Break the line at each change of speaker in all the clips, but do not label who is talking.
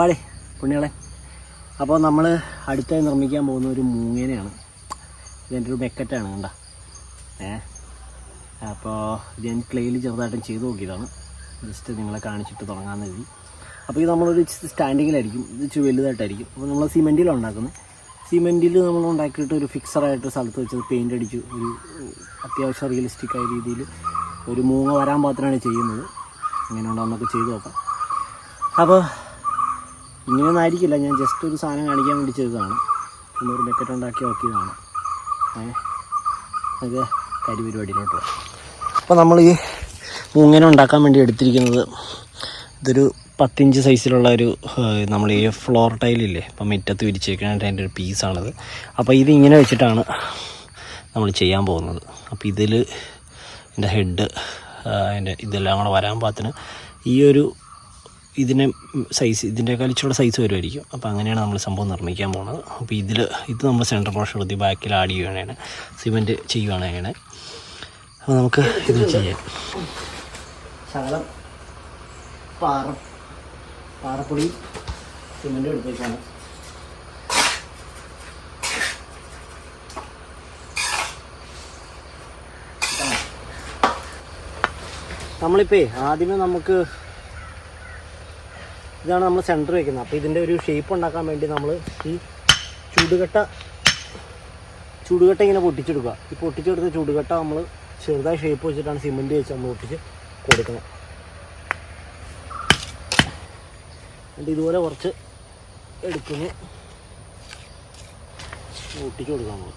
എബ്ബാളി പുണ്യാളെ. അപ്പോൾ നമ്മൾ അടുത്തായി നിർമ്മിക്കാൻ പോകുന്ന ഒരു മൂങ്ങേനെയാണ്. ഇതിന്റെ ഒരു ബെക്കറ്റാണ് കണ്ട. ഏ? അപ്പോൾ ഇത് ഞാൻ ക്ലേയിൽ ചെറുതായിട്ടും ചെയ്ത് നോക്കിയതാണ്. ജസ്റ്റ് നിങ്ങളെ കാണിച്ചിട്ട് തുടങ്ങാമെന്ന് കരുതി. അപ്പോൾ ഇത് നമ്മളൊരു സ്റ്റാൻഡിങ്ങിലായിരിക്കും. ഇത് വലുതായിട്ടായിരിക്കും. അപ്പോൾ നമ്മൾ സിമെന്റിലാണ് ഉണ്ടാക്കുന്നത്. സിമെന്റിൽ നമ്മൾ ഉണ്ടാക്കിയിട്ട് ഒരു ഫിക്സറായിട്ട് സ്ഥലത്ത് വെച്ചത് പെയിന്റ് അടിച്ചു ഒരു അത്യാവശ്യം റിയലിസ്റ്റിക് ആയ രീതിയിൽ ഒരു മൂങ്ങ വരാൻ പാത്രമാണ് ചെയ്യുന്നത്. എങ്ങനെയുണ്ടോ എന്നൊക്കെ ചെയ്ത് നോക്കാം. അപ്പോൾ ഇങ്ങനെയൊന്നും ആയിരിക്കില്ല ഞാൻ ജസ്റ്റ് ഒരു സാധനം കാണിക്കാൻ വേണ്ടി ചെയ്തതാണ്. ഒരു ബക്കറ്റ് ഉണ്ടാക്കി നോക്കിയതാണ്. അത് കരി പരിപാടിയിലോട്ട് അപ്പോൾ നമ്മൾ ഈ മൂങ്ങനെ ഉണ്ടാക്കാൻ വേണ്ടി എടുത്തിരിക്കുന്നത് ഇതൊരു പത്തിഞ്ച് സൈസിലുള്ള ഒരു നമ്മൾ ഈ ഫ്ലോർ ടൈലില്ലേ അപ്പം മുറ്റത്ത് വിരിച്ചേക്കാനായിട്ട് അതിന്റെ ഒരു പീസാണത് അപ്പോൾ ഇത് ഇങ്ങനെ വെച്ചിട്ടാണ് നമ്മൾ ചെയ്യാൻ പോകുന്നത്. അപ്പോൾ ഇതിൽ എന്റെ ഹെഡ് അതിന്റെ ഇതെല്ലാം കൂടെ വരാൻ പാകത്തിന് ഈ ഒരു ഇതിനെ സൈസ് ഇതിന്റെക്കാൾ ഇച്ചിരി സൈസ് വരുമായിരിക്കും അപ്പോൾ അങ്ങനെയാണ് നമ്മൾ സംഭവം നിർമ്മിക്കാൻ പോകുന്നത് അപ്പോൾ ഇതിൽ ഇത് നമ്മൾ സെൻട്രൽ പോർഷൻ എടുത്ത് ബാക്കിൽ ആഡ് ചെയ്യുകയാണ് സിമെന്റ് ചെയ്യുകയാണ് അങ്ങനെ അപ്പോൾ നമുക്ക് ഇത് ചെയ്യാം. ശകലം പാറ പാറപ്പൊടി സിമെന്റ് എടുത്തേക്കാണ്. നമ്മളിപ്പേ ആദ്യമേ നമുക്ക് ഇതാണ് നമ്മൾ സെന്റർ വെക്കുന്നത്. അപ്പോൾ ഇതിന്റെ ഒരു ഷേപ്പ് ഉണ്ടാക്കാൻ വേണ്ടി നമ്മൾ ഈ ചൂടുകട്ട ചൂടുകട്ട ഇങ്ങനെ പൊട്ടിച്ചെടുക്കുക. ഈ പൊട്ടിച്ചെടുത്ത ചൂടുകട്ട നമ്മൾ ചെറുതായി ഷേപ്പ് വെച്ചിട്ടാണ് സിമെന്റ് വെച്ച് നമ്മൾ ഒട്ടിച്ച് കൊടുക്കുന്നത്. എന്നിട്ട് ഇതുപോലെ കുറച്ച് എടുക്കുന്നു ഒട്ടിച്ച് കൊടുക്കാം നമ്മൾ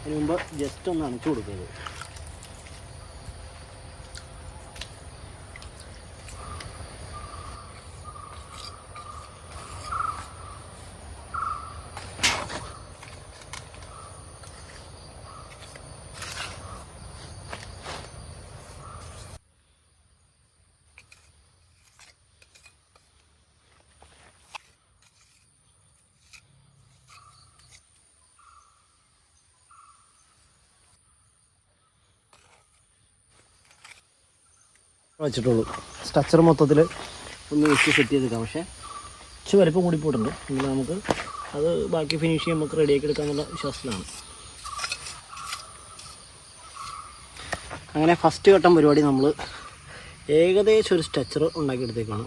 അതിന് മുമ്പ് ജസ്റ്റ് ഒന്ന് അണച്ചു കൊടുക്കുന്നത്. വെച്ചിട്ടുള്ളൂ. സ്ട്രക്ചർ മൊത്തത്തിൽ ഒന്ന് വെച്ച് സെറ്റ് ചെയ്തേക്കാം പക്ഷേ കുറച്ച് വലിപ്പം കൂടി പോയിട്ടുണ്ട്. എങ്കിൽ നമുക്ക് അത് ബാക്കി ഫിനിഷ് നമുക്ക് റെഡിയാക്കി എടുക്കാമെന്നുള്ള വിശ്വാസത്തിലാണ്. അങ്ങനെ ഫസ്റ്റ് ഘട്ടം പരിപാടി നമ്മൾ ഏകദേശം ഒരു സ്ട്രക്ചർ ഉണ്ടാക്കിയെടുത്തേക്കാണ്.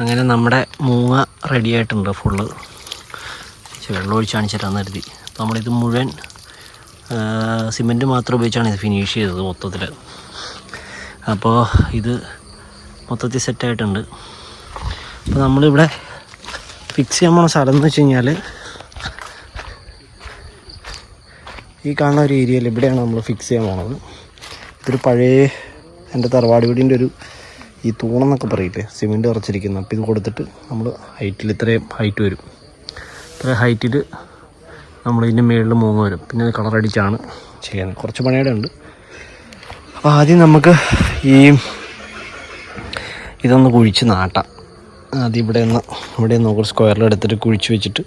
അങ്ങനെ നമ്മുടെ മൂങ്ങ റെഡി ആയിട്ടുണ്ട് ഫുള്ള് വെള്ളം ഒഴിച്ച് ചേരാൻ കരുതി. നമ്മളിത് മുഴുവൻ സിമെന്റ് മാത്രം ഉപയോഗിച്ചാണ് ഇത് ഫിനിഷ് ചെയ്തത് മൊത്തത്തിൽ അപ്പോൾ ഇത് മൊത്തത്തിൽ സെറ്റായിട്ടുണ്ട് അപ്പോൾ നമ്മളിവിടെ ഫിക്സ് ചെയ്യാൻ പോണ സ്ഥലം എന്ന് വെച്ച് കഴിഞ്ഞാൽ ഈ കാണുന്ന ഒരു ഏരിയയിൽ ഇവിടെയാണ് നമ്മൾ ഫിക്സ് ചെയ്യാൻ പോണത്. ഇതൊരു പഴയ എന്റെ തറവാട് വീടിന്റെ ഒരു ഈ തൂണെന്നൊക്കെ പറയില്ലേ? സിമെന്റ് നിറച്ചിരിക്കുന്നത് അപ്പോൾ ഇത് കൊടുത്തിട്ട് നമ്മൾ ഹൈറ്റിൽ ഇത്രയും ഹൈറ്റ് വരും. ഇത്ര ഹൈറ്റിൽ നമ്മൾ ഇതിന്റെ മുകളിൽ മൂങ്ങ വരും. പിന്നെ കളർ അടിച്ചാണ് ചെയ്യുന്നത്. കുറച്ച് പണിയുടെ ഉണ്ട്. അപ്പോൾ ആദ്യം നമുക്ക് ഈ ഇതൊന്ന് കുഴിച്ച് നാട്ടാം. ആദ്യം ഇവിടെ നിന്ന് ഇവിടെ നിന്ന് ഒരു സ്ക്വയറിൽ എടുത്തിട്ട് കുഴിച്ച് വെച്ചിട്ട്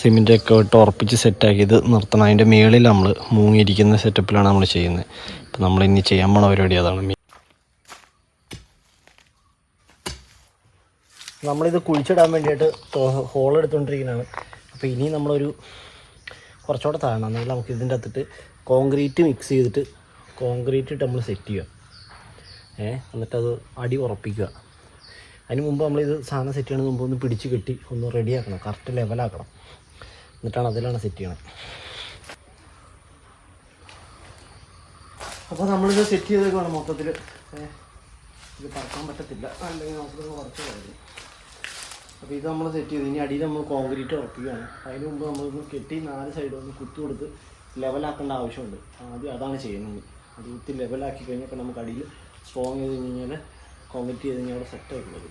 സിമെന്റൊക്കെ ഇട്ട് ഉറപ്പിച്ച് സെറ്റാക്കി ഇത് നിർത്തണം. അതിന്റെ മുകളിൽ നമ്മൾ മൂങ്ങിയിരിക്കുന്ന സെറ്റപ്പിലാണ് നമ്മൾ ചെയ്യുന്നത്. ഇപ്പം നമ്മൾ ഇനി ചെയ്യാൻ പോണ പരിപാടി അതാണ്. നമ്മളിത് കുഴിച്ചിടാൻ വേണ്ടിയിട്ട് ഹോൾ എടുത്തുകൊണ്ടിരിക്കുന്നതാണ് അപ്പോൾ ഇനി നമ്മളൊരു കുറച്ചുകൂടെ താഴണം. എന്നാൽ നമുക്ക് ഇതിന്റെ അകത്തിട്ട് കോൺക്രീറ്റ് മിക്സ് ചെയ്തിട്ട് കോൺക്രീറ്റ് ഇട്ട് നമ്മൾ സെറ്റ് ചെയ്യുക. ഏ എന്നിട്ടത് അടി ഉറപ്പിക്കുക. അതിന് മുമ്പ് നമ്മളിത് സാധനം സെറ്റ് ചെയ്യണത് മുമ്പ് ഒന്ന് പിടിച്ച് കെട്ടി ഒന്ന് റെഡിയാക്കണം കറക്റ്റ് ലെവലാക്കണം എന്നിട്ടാണ് അതിലാണ് സെറ്റ് ചെയ്യണം അപ്പോൾ നമ്മളിത് സെറ്റ് ചെയ്തേക്കാണ് മൊത്തത്തിൽ ഇത് പറക്കാൻ പറ്റത്തില്ല. അല്ലെങ്കിൽ നമുക്ക് കുറച്ച് കാര്യം അപ്പോൾ ഇത് നമ്മൾ സെറ്റ് ചെയ്ത്. ഇനി അടിയിൽ നമ്മൾ കോൺക്രീറ്റ് ഉറപ്പിക്കുകയാണ്. അതിന് മുമ്പ് നമ്മളൊന്ന് കെട്ടി നാല് സൈഡും ഒന്ന് കുത്തി കൊടുത്ത് ലെവലാക്കേണ്ട ആവശ്യമുണ്ട്. ആദ്യം അതാണ് ചെയ്യുന്നത്. അത് കുത്തി ലെവലാക്കി കഴിഞ്ഞപ്പോൾ നമുക്ക് അടിയിൽ സ്ട്രോങ് ചെയ്ത് കഴിഞ്ഞാൽ കോൺക്രീറ്റ് ചെയ്ത് കഴിഞ്ഞാൽ അവിടെ സെറ്റ് ആയിട്ടുള്ളത്.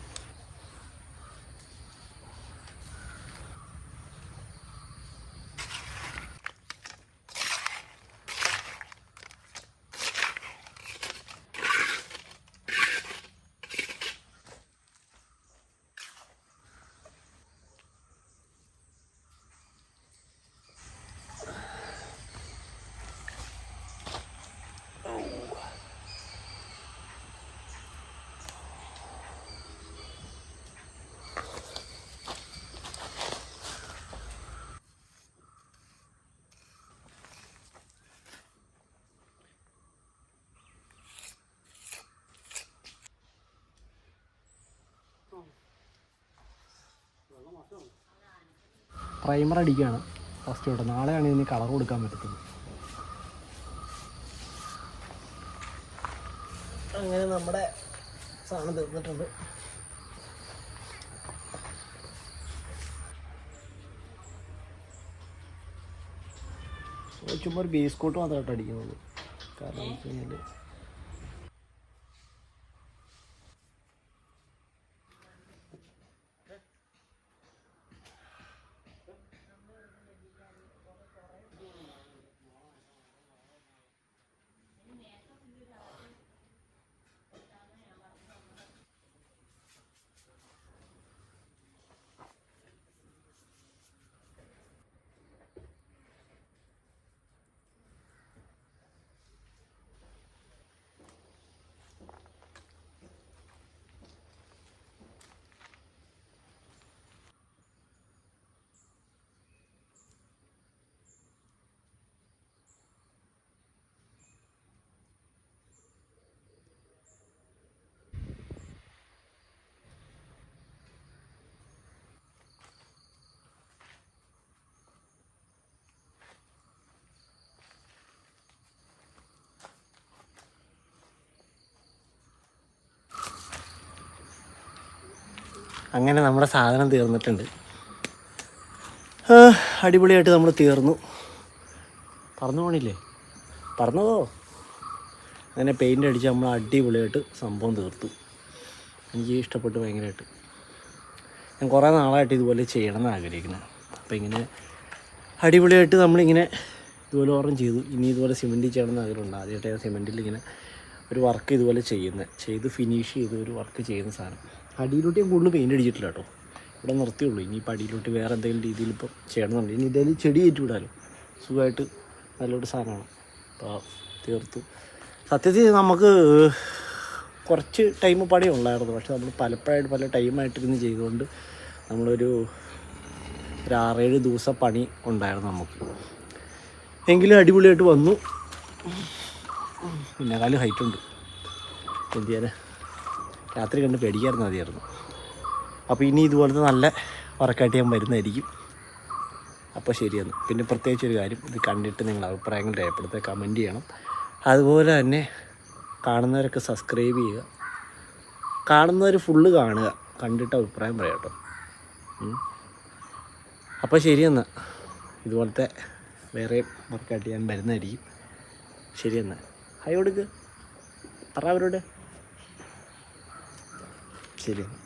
പ്രൈമർ അടിക്കുകയാണ് ഫസ്റ്റ് തൊട്ട്. നാളെയാണ് ഇതിന് കളർ കൊടുക്കാൻ പറ്റത്തുള്ളൂ. അങ്ങനെ നമ്മുടെ സാധനം തീർന്നിട്ടുണ്ട്. ചുമ്മാ ഒരു ബേസ് കോട്ട് മാത്രമായിട്ട് അടിക്കുന്നത്. കാരണം എന്ന് വെച്ച് കഴിഞ്ഞാൽ അങ്ങനെ നമ്മുടെ സാധനം തീർന്നിട്ടുണ്ട്. അടിപൊളിയായിട്ട് നമ്മൾ തീർന്നു. പറന്നു പോണില്ലേ? പറന്നതോ? അങ്ങനെ പെയിന്റ് അടിച്ച് നമ്മൾ അടിപൊളിയായിട്ട് സംഭവം തീർത്തു. എനിക്ക് ഇഷ്ടപ്പെട്ടു ഭയങ്കരമായിട്ട് ഞാൻ കുറേ നാളായിട്ട് ഇതുപോലെ ചെയ്യണം എന്ന് ആഗ്രഹിക്കുന്നത് അപ്പോൾ ഇങ്ങനെ അടിപൊളിയായിട്ട് നമ്മളിങ്ങനെ ഇതുപോലെ ഓർമ്മ ചെയ്തു. ഇനി ഇതുപോലെ സിമെന്റ് ചെയ്യണമെന്ന് ആഗ്രഹമുണ്ട്. ആദ്യമായിട്ട് ഞാൻ സിമെന്റിൽ ഇങ്ങനെ ഒരു വർക്ക് ഇതുപോലെ ചെയ്യുന്നത് ചെയ്ത് ഫിനിഷ് ചെയ്ത് ഒരു വർക്ക് ചെയ്യുന്ന സാധനം. അടിയിലോട്ട് ഞാൻ കൂടുതൽ പെയിന്റ് അടിച്ചിട്ടില്ല കേട്ടോ. ഇവിടെ നിർത്തിയുള്ളൂ ഇനിയിപ്പോൾ അടിയിലോട്ട് വേറെ എന്തെങ്കിലും രീതിയിൽ ഇപ്പോൾ ചെയ്യണമെന്നുണ്ട്. ഇനി ഇതിൽ ചെടി ഏറ്റുവിടാലോ വിടാലോ. സുഖമായിട്ട് നല്ലൊരു സാധനമാണ്. അപ്പോൾ തീർത്തു. സത്യത്തിൽ നമുക്ക് കുറച്ച് ടൈം പണി ഉള്ളായിരുന്നു. പക്ഷെ നമ്മൾ പലപ്പോഴായിട്ട് പല ടൈമായിട്ടിരുന്ന് ചെയ്തുകൊണ്ട് നമ്മളൊരു ഒരു ആറേഴ് ദിവസം പണി ഉണ്ടായിരുന്നു നമുക്ക്. എങ്കിലും അടിപൊളിയായിട്ട് വന്നു. പിന്നെ കാൽ ഹൈറ്റ് ഉണ്ട്. എന്ത് ചെയ്യാൻ രാത്രി കണ്ട് പേടിക്കായിരുന്നു മതിയായിരുന്നു അപ്പോൾ ഇനി ഇതുപോലത്തെ നല്ല വർക്കായിട്ട് ഞാൻ വരുന്നതായിരിക്കും. അപ്പോൾ ശരിയെന്ന്. പിന്നെ പ്രത്യേകിച്ച് ഒരു കാര്യം ഇത് കണ്ടിട്ട് നിങ്ങൾ അഭിപ്രായങ്ങൾ രേഖപ്പെടുത്തുക കമന്റ് ചെയ്യണം. അതുപോലെ തന്നെ കാണുന്നവരൊക്കെ സബ്സ്ക്രൈബ് ചെയ്യുക. കാണുന്നവർ ഫുള്ള് കാണുക. കണ്ടിട്ട് അഭിപ്രായം പറയാം കേട്ടോ. അപ്പോൾ ശരിയെന്ന്. ഇതുപോലത്തെ വേറെ വർക്കായിട്ട് ഞാൻ വരുന്നതായിരിക്കും. ശരിയെന്ന്. ഹൈ കൊടുക്ക് പറ അവരോട്. yükseliyor.